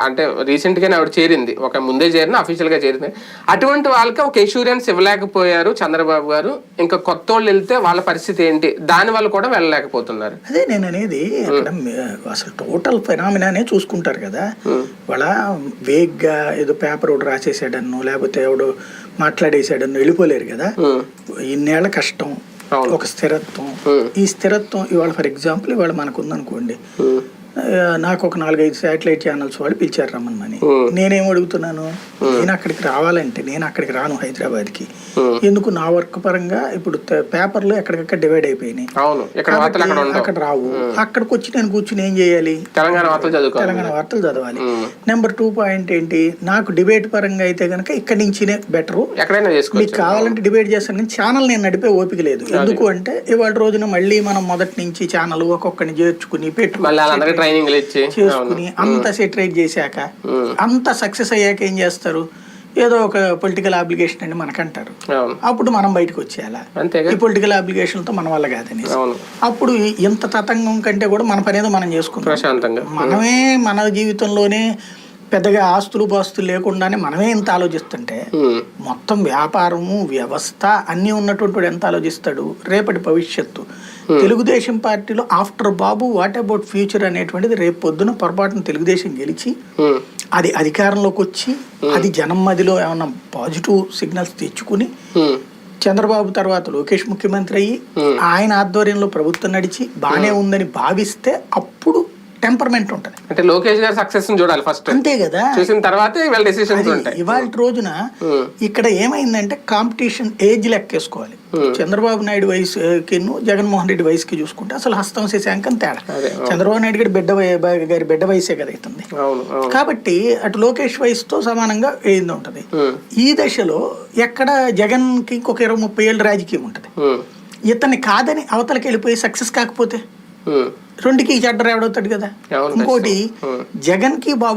అంటే రీసెంట్ గానే ఆవిడ చేరింది. ఒక ముందే చేరిన అఫీషియల్గా చేరింది. అటువంటి వాళ్ళకి ఒక ఎష్యూరెన్స్ ఇవ్వలేకపోయారు చంద్రబాబు గారు. ఇంకా కొత్త వాళ్ళు వెళ్తే వాళ్ళ పరిస్థితి ఏంటి? దాని వల్ల కూడా వెళ్ళలేకపోతున్నారు. అదే నేను అనేది అసలు టోటల్ ఫెనామినానే చూసుకుంటారు కదా. వాళ్ళ వేగ్గా ఏదో పేపర్ ఒకటి రాసేసాడన్ను లేకపోతే ఎవడు మాట్లాడేసాడన్ను వెళ్ళిపోలేరు కదా. ఇన్నేళ్ళ కష్టం. ఒక స్థిరత్వం. ఈ స్థిరత్వం ఇవాళ ఫర్ ఎగ్జాంపుల్ ఇవాళ మనకు ఉందనుకోండి నాకు ఒక నాలుగైదు శాటిలైట్ ఛానల్స్ వాళ్ళు పిలిచారు రమ్మని. నేనేం అడుగుతున్నాను? నేను అక్కడికి రావాలంటే నేను అక్కడికి రాను హైదరాబాద్కి. ఎందుకు నా వర్క్ పరంగా ఇప్పుడు పేపర్లు ఎక్కడికక్కడ డివైడ్ అయిపోయినాయి. అక్కడ రావు. అక్కడికి వచ్చి నేను కూర్చుని ఏం చేయాలి? తెలంగాణ వార్తలు చదువుకోవాలి. తెలంగాణ వార్తలు చదవాలి. నెంబర్ టూ పాయింట్ ఏంటి? నాకు డిబేట్ పరంగా అయితే కనుక ఇక్కడి నుంచినే బెటరు. మీకు కావాలంటే డిబేట్ చేస్తాను కానీ ఛానల్ నేను నడిపే ఓపిక లేదు. ఎందుకు అంటే ఇవాళ రోజున మళ్ళీ మనం మొదటి నుంచి ఛానల్ ఒక్కొక్కరిని చేర్చుకుని వాళ్ళందరికీ ట్రైనింగ్ చేసుకుని అంత సెటరేట్ చేశాక అంత సక్సెస్ అయ్యాక ఏం చేస్తారు? ఏదో ఒక పొలిటికల్ అప్లికేషన్ అని మనకంటారు. అప్పుడు మనం బయటకు వచ్చేయాలా? ఈ పొలిటికల్ అప్లికేషన్తో మన వల్ల కాదని అప్పుడు ఇంత తతంగం కంటే కూడా మన పనేదో మనం చేసుకుంటాం ప్రశాంతంగా. మనమే మన జీవితంలోనే పెద్దగా ఆస్తులు పాస్తులు లేకుండానే మనమే ఇంత ఆలోచిస్తుంటే మొత్తం వ్యాపారము వ్యవస్థ అన్నీ ఉన్నటువంటి వాడు ఎంత ఆలోచిస్తాడు? రేపటి భవిష్యత్తు. తెలుగుదేశం పార్టీలో after Babu what about future అనేటువంటిది రేపు పొద్దున పొరపాటున తెలుగుదేశం గెలిచి ఉమ్, అది అధికారంలోకి వచ్చి అది జనం మదిలో ఏమన్నా పాజిటివ్ సిగ్నల్స్ తెచ్చుకుని చంద్రబాబు తర్వాత లోకేష్ ముఖ్యమంత్రి అయ్యి ఆయన ఆధ్వర్యంలో ప్రభుత్వం నడిచి బాగానే ఉందని భావిస్తే అప్పుడు టెంపర్మెంట్ ఉంటుంది. అంటే లోకేష్ గారి సక్సెస్ చూడాలి ఫస్ట్ అంతే కదా. చూసిన తర్వాత వీళ్ళ డెసిషన్స్ ఉంటాయి. ఇవాళ రోజున ఇక్కడ ఏమైందంటే కాంపిటీషన్ ఏజ్ లెక్కేసుకోవాలి చంద్రబాబు నాయుడు వయసుకి జగన్మోహన్ రెడ్డి వయసుకి చూసుకుంటే అసలు హస్తం శశాంకం తేడా. చంద్రబాబు నాయుడు గారి బిడ్డ గారి బిడ్డ వయసే కదా అవుతుంది. కాబట్టి అటు లోకేష్ వయసుతో సమానంగా ఏంది ఉంటుంది? ఈ దశలో ఎక్కడ జగన్కి ఇంకొక ఇరవై ముప్పై ఏళ్ళు రాజకీయం ఉంటుంది. ఇతన్ని కాదని అవతలకి వెళ్ళిపోయి సక్సెస్ కాకపోతే? రెండుకి చెడ్డ ఎవడవుతాడు కదా ఇంకోటి ఉమ్. జగన్కి బాబు